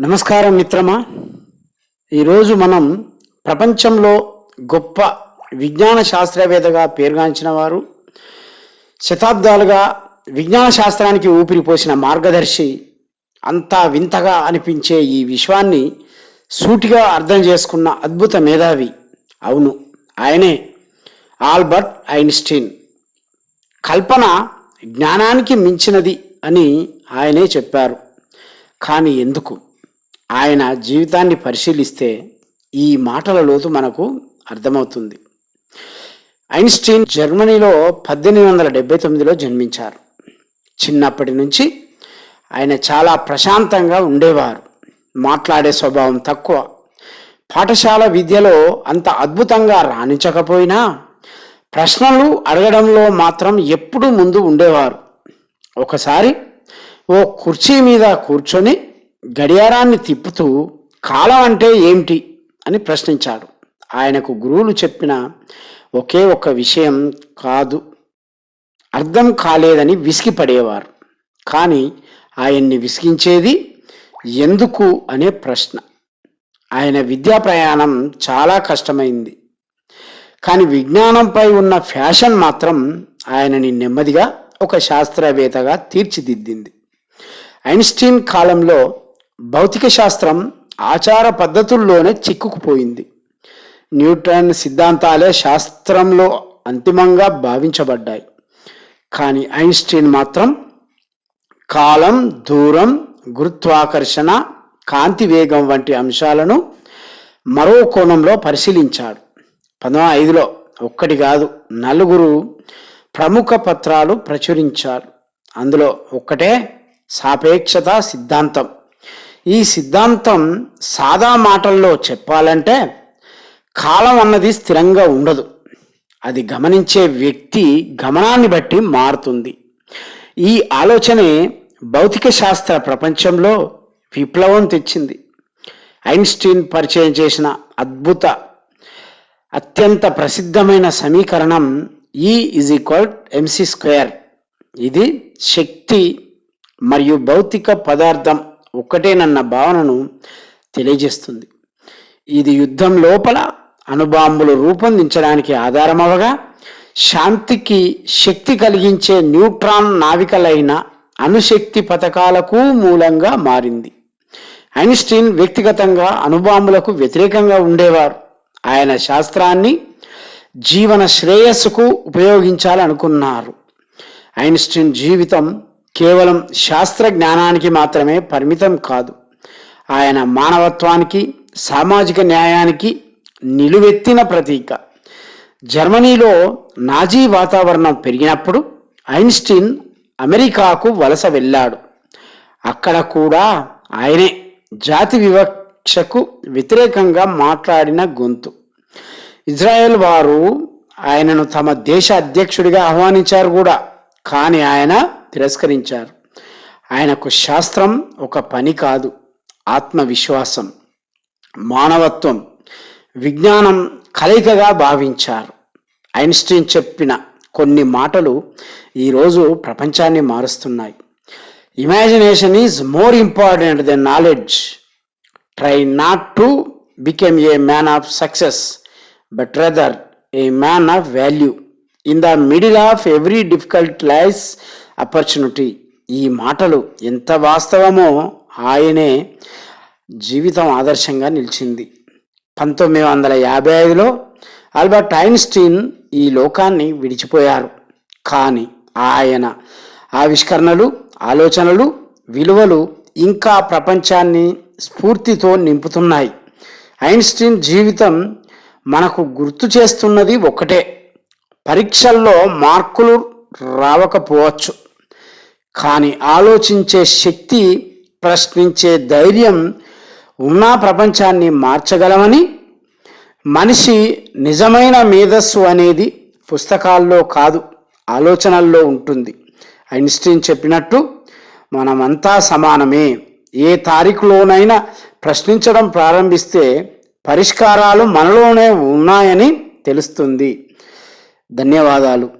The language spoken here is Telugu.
నమస్కారం మిత్రమా. ఈరోజు మనం ప్రపంచంలో గొప్ప విజ్ఞాన శాస్త్రవేత్తగా పేరుగాంచిన వారు శతాబ్దాలుగా విజ్ఞాన శాస్త్రానికి ఊపిరి పోసిన మార్గదర్శి అంతా వింతగా అనిపించే ఈ విశ్వాన్ని సూటిగా అర్థం చేసుకున్న అద్భుత మేధావి అవును ఆయనే ఆల్బర్ట్ ఐన్స్టీన్. కల్పన జ్ఞానానికి మించినది అని ఆయనే చెప్పారు. కానీ ఎందుకు? ఆయన జీవితాన్ని పరిశీలిస్తే ఈ మాటల లోతు మనకు అర్థమవుతుంది. ఐన్స్టీన్ జర్మనీలో పద్దెనిమిది వందల డెబ్బై తొమ్మిదిలో జన్మించారు. చిన్నప్పటి నుంచి ఆయన చాలా ప్రశాంతంగా ఉండేవారు. మాట్లాడే స్వభావం తక్కువ. పాఠశాల విద్యలో అంత అద్భుతంగా రాణించకపోయినా ప్రశ్నలు అడగడంలో మాత్రం ఎప్పుడూ ముందు ఉండేవారు. ఒకసారి ఓ కుర్చీ మీద కూర్చొని గడియారాన్ని తిప్పుతూ కాలం అంటే ఏమిటి అని ప్రశ్నించాడు. ఆయనకు గురువులు చెప్పిన ఒకే ఒక విషయం కాదు. అర్థం కాలేదని విసిగిపడేవారు కానీ ఆయన్ని విసిగించేది ఎందుకు అనే ప్రశ్న. ఆయన విద్యా ప్రయాణం చాలా కష్టమైంది. కానీ విజ్ఞానంపై ఉన్న ఫ్యాషన్ మాత్రం ఆయనని నెమ్మదిగా ఒక శాస్త్రవేత్తగా తీర్చిదిద్దింది. ఐన్స్టీన్ కాలంలో భౌతిక శాస్త్రం ఆచార పద్ధతుల్లోనే చిక్కుకుపోయింది. న్యూటన్ సిద్ధాంతాలే శాస్త్రంలో అంతిమంగా భావించబడ్డాయి. కానీ ఐన్స్టీన్ మాత్రం కాలం దూరం గురుత్వాకర్షణ కాంతి వేగం వంటి అంశాలను మరో కోణంలో పరిశీలించాడు. పంతొమ్మిది ఐదులో ఒక్కటి కాదు నలుగురు ప్రముఖ పత్రాలు ప్రచురించారు. అందులో ఒక్కటే సాపేక్షత సిద్ధాంతం. ఈ సిద్ధాంతం సాదా మాటల్లో చెప్పాలంటే కాలం అన్నది స్థిరంగా ఉండదు. అది గమనించే వ్యక్తి గమనాన్ని బట్టి మారుతుంది. ఈ ఆలోచనే భౌతిక శాస్త్ర ప్రపంచంలో విప్లవం తెచ్చింది. ఐన్స్టీన్ పరిచయం చేసిన అద్భుత అత్యంత ప్రసిద్ధమైన సమీకరణం ఈ ఈజ్ ఈక్వల్ ఎంసీ స్క్వేర్ ఇది శక్తి మరియు భౌతిక పదార్థం. ఒక్కటేనన్న భావనను తెలియజేస్తుంది. ఇది యుద్ధం లోపల అణుబాంబులు రూపొందించడానికి ఆధారమవగా శాంతికి శక్తి కలిగించే న్యూట్రాన్ నావికలైన అణుశక్తి పథకాలకు మూలంగా మారింది. ఐన్స్టీన్ వ్యక్తిగతంగా అణుబాంబులకు వ్యతిరేకంగా ఉండేవారు. ఆయన శాస్త్రాన్ని జీవన శ్రేయస్సుకు ఉపయోగించాలనుకున్నారు. ఐన్స్టీన్ జీవితం కేవలం శాస్త్ర జ్ఞానానికి మాత్రమే పరిమితం కాదు. ఆయన మానవత్వానికి సామాజిక న్యాయానికి నిలువెత్తిన ప్రతీక. జర్మనీలో నాజీ వాతావరణం పెరిగినప్పుడు ఐన్స్టీన్ అమెరికాకు వలస వెళ్ళాడు. అక్కడ కూడా ఆయనే జాతి వివక్షకు వ్యతిరేకంగా మాట్లాడిన గొంతు. ఇజ్రాయెల్ వారు ఆయనను తమ దేశ అధ్యక్షుడిగా ఆహ్వానించారు కూడా. కానీ ఆయన తిరస్కరించారు. ఆయనకు శాస్త్రం ఒక పని కాదు ఆత్మవిశ్వాసం మానవత్వం విజ్ఞానం కలయికగా భావించారు. ఐన్స్టీన్ చెప్పిన కొన్ని మాటలు ఈరోజు ప్రపంచాన్ని మారుస్తున్నాయి. Imagination is more important than knowledge try not to become a man of success but rather a man of value in the middle of every difficult life opportunity ఈ మాటలు ఎంత వాస్తవమో ఆయనే జీవితం ఆదర్శంగా నిలిచింది. పంతొమ్మిది వందల యాభై ఐదులో ఆల్బర్ట్ ఐన్స్టీన్ ఈ లోకాన్ని విడిచిపోయారు. కానీ ఆయన ఆవిష్కరణలు ఆలోచనలు విలువలు ఇంకా ప్రపంచాన్ని స్ఫూర్తితో నింపుతున్నాయి. ఐన్స్టీన్ జీవితం మనకు గుర్తు చేస్తున్నది ఒకటే పరీక్షల్లో మార్కులు రావకపోవచ్చు. కానీ ఆలోచించే శక్తి ప్రశ్నించే ధైర్యం ఉన్న ప్రపంచాన్ని మార్చగలమని మనిషి నిజమైన మేధస్సు అనేది పుస్తకాల్లో కాదు ఆలోచనల్లో ఉంటుంది. ఐన్స్టీన్ చెప్పినట్టు మనమంతా సమానమే. ఏ తారీఖులోనైనా ప్రశ్నించడం ప్రారంభిస్తే పరిష్కారాలు మనలోనే ఉన్నాయని తెలుస్తుంది. ధన్యవాదాలు.